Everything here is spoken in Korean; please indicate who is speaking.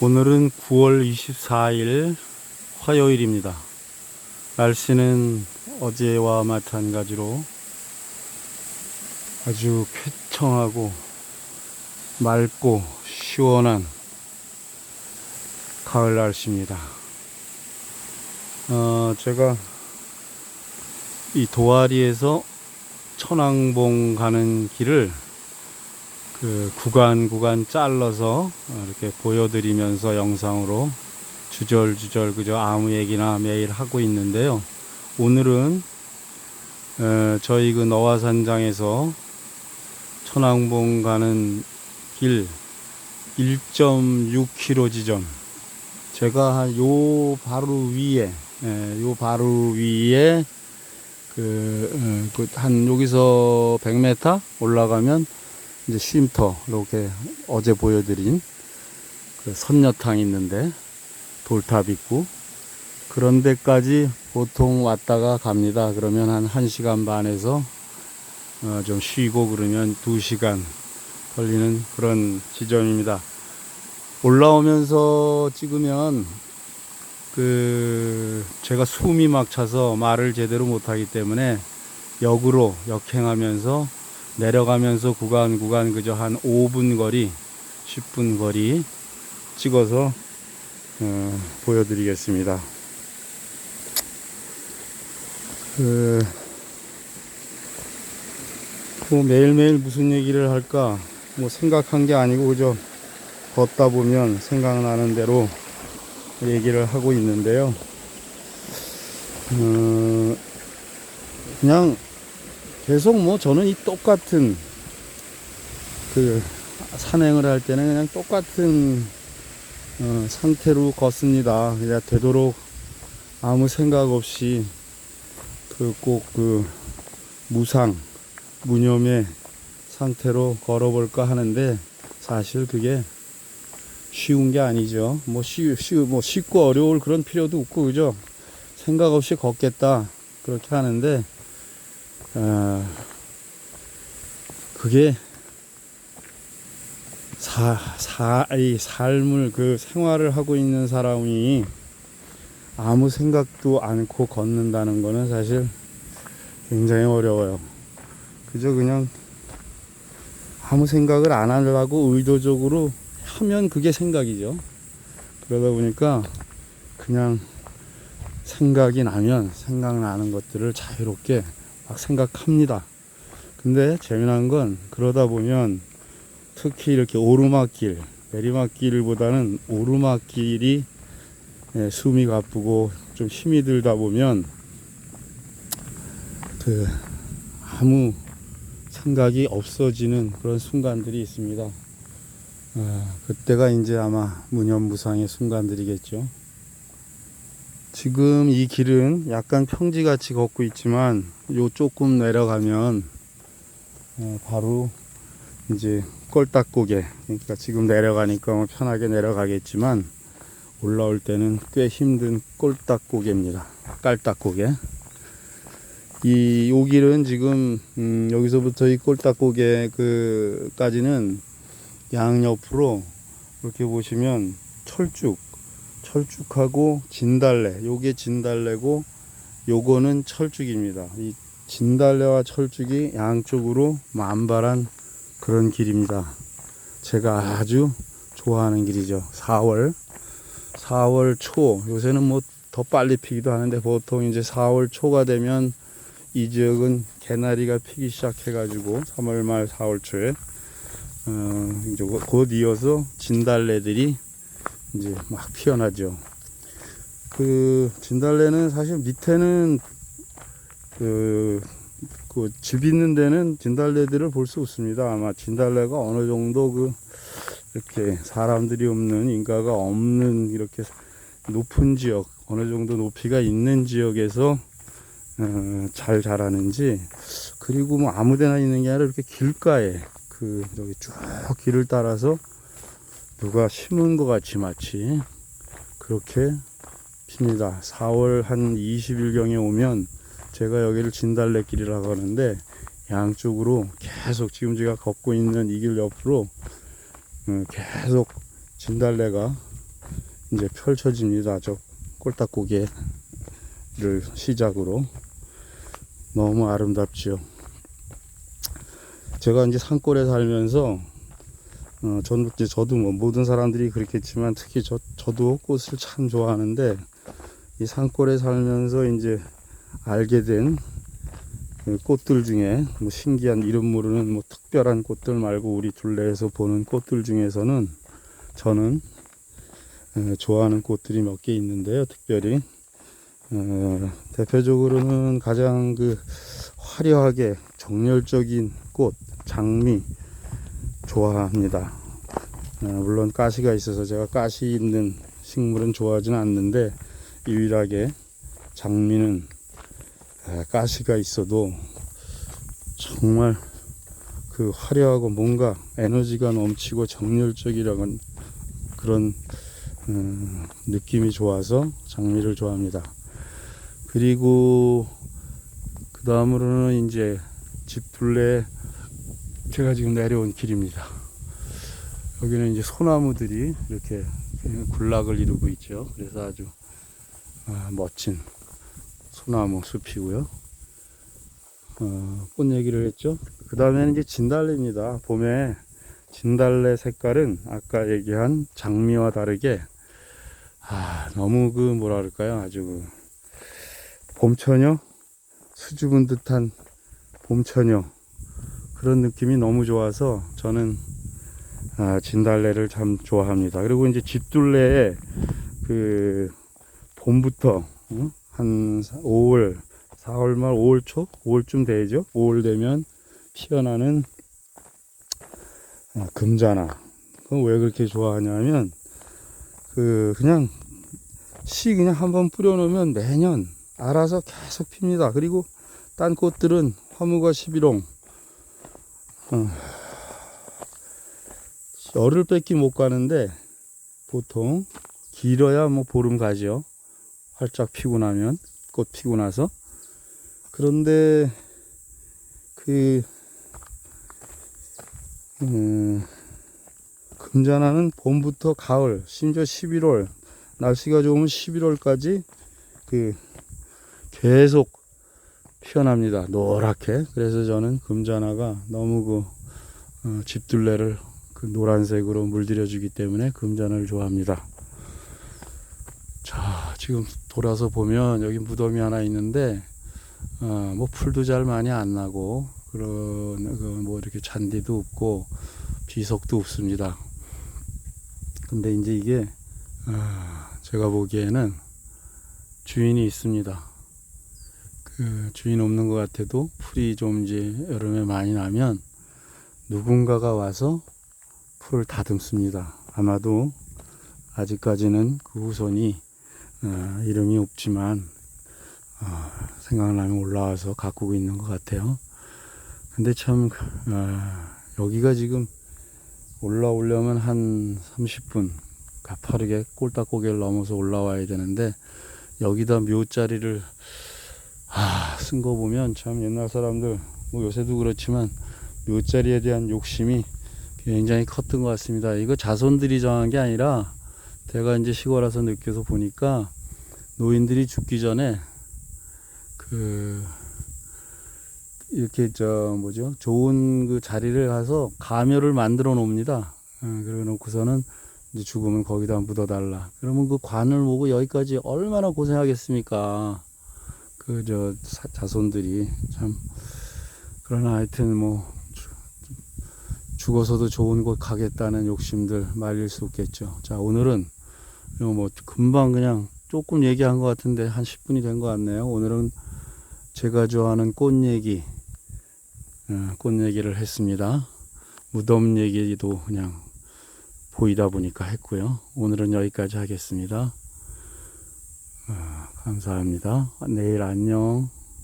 Speaker 1: 오늘은 9월 24일 화요일입니다. 날씨는 어제와 마찬가지로 아주 쾌청하고 맑고 시원한 가을 날씨입니다. 어, 제가 이 도아리에서 천왕봉 가는 길을 그 구간 구간 잘라서 이렇게 보여드리면서 영상으로 주절주절 그저 아무 얘기나 매일 하고 있는데요. 오늘은 어, 저희 그 너화산장에서 천왕봉 가는 길 1.6km 지점 제가 한요 바로 위에 예, 요 바로 위에 그, 어, 그한 여기서 100m 올라가면 이제 쉼터 이렇게 어제 보여드린 그 선녀탕 있는데 돌탑 있고 그런 데까지 보통 왔다가 갑니다. 그러면 한 1시간 반에서 어, 좀 쉬고 그러면 2시간 걸리는 그런 지점입니다. 올라오면서 찍으면 그 제가 숨이 막 차서 말을 제대로 못하기 때문에 역으로 역행하면서 내려가면서 구간 구간 그저 한 5분 거리 10분 거리 찍어서 어, 보여드리겠습니다. 그, 뭐 매일매일 무슨 얘기를 할까 뭐 생각한 게 아니고 그저 걷다 보면 생각나는 대로 얘기를 하고 있는데요. 어, 그냥 계속 뭐 저는 이 똑같은 그 산행을 할 때는 그냥 똑같은 어, 상태로 걷습니다. 그냥 되도록 아무 생각 없이 그꼭그 무상 무념의 상태로 걸어볼까 하는데 사실 그게 쉬운 게 아니죠. 뭐 쉬, 쉬, 뭐 쉽고 어려울 그런 필요도 없고 그죠. 생각 없이 걷겠다 그렇게 하는데 어, 그게 사, 사, 이 삶을 그 생활을 하고 있는 사람이 아무 생각도 않고 걷는다는 거는 사실 굉장히 어려워요. 그저 그냥 아무 생각을 안 하려고 의도적으로 하면 그게 생각이죠. 그러다 보니까 그냥 생각이 나면 생각나는 것들을 자유롭게 막 생각합니다. 근데 재미난 건 그러다 보면 특히 이렇게 오르막길, 내리막길보다는 오르막길이 예, 숨이 가쁘고 좀 힘이 들다 보면 그 아무 생각이 없어지는 그런 순간들이 있습니다. 아, 그때가 이제 아마 무념무상의 순간들이겠죠. 지금 이 길은 약간 평지같이 걷고 있지만 요 조금 내려가면 어, 바로 이제 꼴딱고개 그러니까 지금 내려가니까 뭐 편하게 내려가겠지만 올라올 때는 꽤 힘든 꼴딱고개입니다. 깔딱고개. 이, 요 길은 지금, 음, 여기서부터 이 꼴딱고개 그까지는 양옆으로 이렇게 보시면 철쭉, 철쭉하고 진달래, 요게 진달래고 요거는 철쭉입니다. 이 진달래와 철쭉이 양쪽으로 만발한 그런 길입니다. 제가 아주 좋아하는 길이죠. 4월, 4월 초, 요새는 뭐 더 빨리 피기도 하는데 보통 이제 4월 초가 되면 이 지역은 개나리가 피기 시작해 가지고 3월 말 4월 초에 어, 이제 곧 이어서 진달래들이 이제 막 피어나죠. 그 진달래는 사실 밑에는 그, 그 집 있는 데는 진달래들을 볼 수 없습니다. 아마 진달래가 어느 정도 그 이렇게 사람들이 없는 인가가 없는 이렇게 높은 지역 어느 정도 높이가 있는 지역에서 어, 잘 자라는지 그리고 뭐 아무데나 있는 게 아니라 이렇게 길가에 그 저기 쭉 길을 따라서 누가 심은 것 같이 마치 그렇게 핍니다. 4월 한 20일경에 오면 제가 여기를 진달래길이라고 하는데 양쪽으로 계속 지금 제가 걷고 있는 이 길 옆으로 어, 계속 진달래가 이제 펼쳐집니다. 저 꼴딱고개를 시작으로 너무 아름답지요. 제가 이제 산골에 살면서 어, 전 저도 뭐 모든 사람들이 그렇겠지만 특히 저 저도 꽃을 참 좋아하는데 이 산골에 살면서 이제 알게 된그 꽃들 중에 뭐 신기한 이름 모르는 뭐 특별한 꽃들 말고 우리 둘레에서 보는 꽃들 중에서는 저는 에, 좋아하는 꽃들이 몇 개 있는데요. 특별히 어, 대표적으로는 가장 그 화려하게 정열적인 꽃 장미 좋아합니다. 어, 물론 가시가 있어서 제가 가시 있는 식물은 좋아하지는 않는데 유일하게 장미는 에, 가시가 있어도 정말 그 화려하고 뭔가 에너지가 넘치고 정열적이라는 그런 음, 느낌이 좋아서 장미를 좋아합니다. 그리고 그 다음으로는 이제 집 둘레 제가 지금 내려온 길입니다. 여기는 이제 소나무들이 이렇게 군락을 이루고 있죠. 그래서 아주 아, 멋진 소나무 숲이고요. 어, 꽃 얘기를 했죠. 그 다음에는 이제 진달래입니다. 봄에 진달래 색깔은 아까 얘기한 장미와 다르게 아, 너무 그 뭐라 그럴까요? 아주 그 봄처녀 수줍은 듯한 봄처녀 그런 느낌이 너무 좋아서 저는 아, 진달래를 참 좋아합니다. 그리고 이제 집둘레에 그 봄부터 어? 한 5월 4월 말 5월 초 5월쯤 되죠. 5월 되면 피어나는 아, 금자나 그건 왜 그렇게 좋아하냐면 그 그냥 씨 그냥 한번 뿌려놓으면 매년 알아서 계속 핍니다. 그리고 딴 꽃들은 화무가 11홍 어, 열흘 뺏기 못 가는데 보통 길어야 뭐 보름 가죠. 활짝 피고 나면 꽃 피고 나서 그런데 그 음, 금자나는 봄부터 가을 심지어 11월 날씨가 좋으면 11월까지 그 계속 피어납니다 노랗게 그래서 저는 금자나가 너무 그 어, 집둘레를 그 노란색으로 물들여 주기 때문에 금자나를 좋아합니다 자 지금 돌아서 보면 여기 무덤이 하나 있는데 어, 뭐 풀도 잘 많이 안 나고 그런 그 뭐 이렇게 잔디도 없고 비석도 없습니다. 근데 이제 이게 아, 제가 보기에는 주인이 있습니다. 그 주인 없는 것 같아도 풀이 좀 이제 여름에 많이 나면 누군가가 와서 풀을 다듬습니다. 아마도 아직까지는 그 후손이 어, 이름이 없지만 어, 생각나면 올라와서 가꾸고 있는 것 같아요. 근데 참 어, 여기가 지금 올라오려면 한 30분 가파르게 꼴딱 고개를 넘어서 올라와야 되는데 여기다 묘자리를 아, 쓴 거 보면 참 옛날 사람들 뭐 요새도 그렇지만 묘자리에 대한 욕심이 굉장히 컸던 것 같습니다. 이거 자손들이 정한 게 아니라 제가 이제 시골 와서 느껴서 보니까 노인들이 죽기 전에 그 이렇게 저 뭐죠 좋은 그 자리를 가서 가묘를 만들어 놓습니다. 어, 그래 놓고서는 이제 죽으면 거기다 묻어달라. 그러면 그 관을 보고 여기까지 얼마나 고생하겠습니까? 그 저 자손들이 참 그러나 하여튼 뭐 주- 죽어서도 좋은 곳 가겠다는 욕심들 말릴 수 없겠죠. 자 오늘은 뭐 금방 그냥 조금 얘기한 것 같은데 한 10분이 된 것 같네요. 오늘은 제가 좋아하는 꽃 얘기, 어, 꽃 얘기를 했습니다. 무덤 얘기도 그냥 보이다 보니까 했고요. 오늘은 여기까지 하겠습니다. 어, 감사합니다. 내일 안녕.